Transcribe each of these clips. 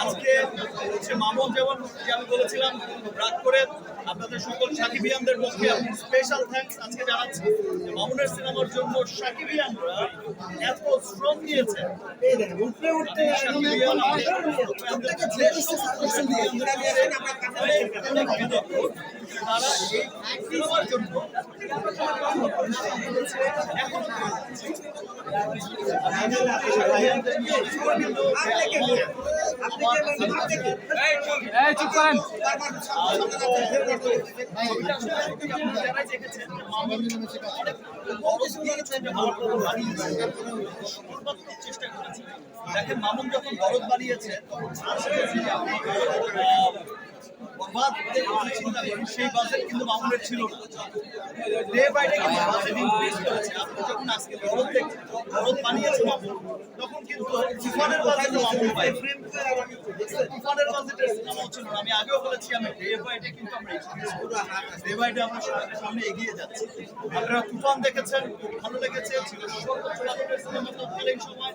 আজকে হচ্ছে মামুন যেমন যে আমি বলেছিলাম রাগ করে আপনাদের সকল সাকিবিয়ানদের পক্ষে আমি স্পেশাল থ্যাঙ্কস আজকে জানাচ্ছি। মামুনের সিনেমার জন্য সাকিবিয়ানরা এত শ্রম দিয়েছে উঠতে উঠতে। তারা এই চুপ করেন। দেখেন মামুন যখন বরফ বানিয়েছে বরবাদ যে চিন্তা করেন, সেই বাজেট কিন্তু মামুনের ছিল না। ডে বাই ডে কিন্তু বাজেট ইনক্রিজ করেছে। আপনি যখন আজকে বরফ দেখছেন বরফ বানিয়েছে মামুন তখন কিন্তু তুফানের বাজেট মামুন পাই তুফানের বাজেটের সিনেমা ছিল না। আমি আগেও বলেছি আমি ডে বাই ডে কিন্তু আমরা ডে বাই ডে আমরা সামনে এগিয়ে যাচ্ছি। আপনারা তুফান দেখেছেন ভালো লেগেছে। ছিল সময়।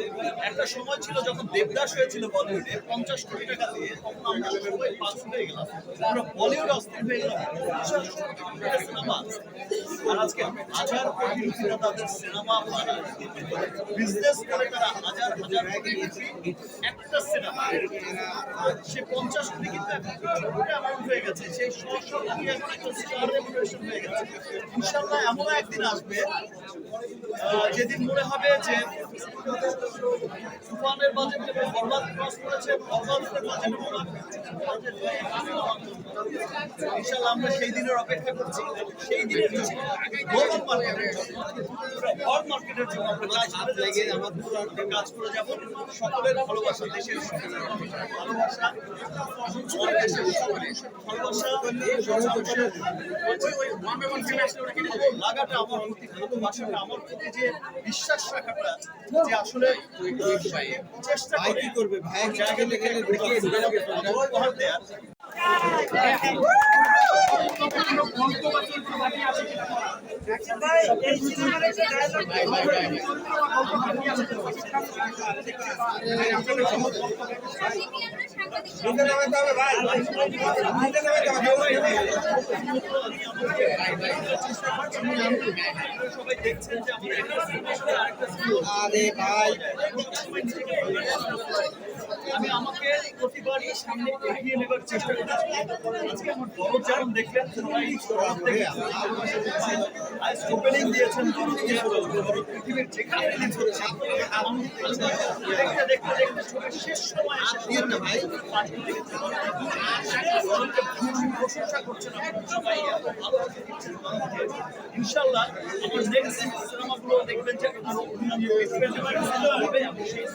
একটা সময় ছিল যখন দেবদাস হয়েছিল বলিউডে, পঞ্চাশ কোটি টাকা দিয়ে তখন আমরা সবাই পাস হয়ে গেলাম। আমরা বলিউড অস্থির হয়ে গেলাম। পঞ্চাশ কোটি টাকার সিনেমা আর আজকে হাজার কোটি রুপিরা তাদের সিনেমা বিজনেস করে তারা হাজার হাজার কোটি রুপি একটা সিনেমা। সে পঞ্চাশ কোটি কিন্তু অ্যামাউন্ট হয়ে গেছে। সেই শ শ কোটি এখন একটা স্টার রেপুটেশন হয়ে গেছে। ইনশাল্লাহ এমন একদিন আসবে যেদিন মনে হবে যে তুফানের বাজেট বরবাদ ক্রস করেছে, বরবাদের বাজেট। ইনশাল্লাহ আমরা সেই দিনের অপেক্ষা করছি, সেই দিনের গ্লোবাল মার্কেটের জন্য ওয়ার্ল্ড মার্কেটের জন্য আমরা কাজ করে যাচ্ছি, আমরা কাজ করে যাব, সকলের ভালোবাসা, দেশের ভালোবাসা লাগাটা আমার প্রতি আমার প্রতি যে বিশ্বাস রাখাটা, যে আসলে ভাই কি করবে ভাই দেয়ার ঢুকে নামাতে হবে ভাই আরে ভাই আমি আমাকে প্রতিবারই সামনে এগিয়ে নেবার চেষ্টা করেছি। আজকে আমার বড় যেমন দেখলেন সবাই আজ ওপেনিং দিয়েছেন পৃথিবীর যেখানে রিলিজ হচ্ছে দেখতে দেখতে দেখতে ছবির শেষ সময় এসে ভাই। প্রশংসা করছেন সবাই। ইনশাল্লাহ আমার নেক্সট সিনেমাগুলো দেখবেন যে আরও অন্যান্য সেই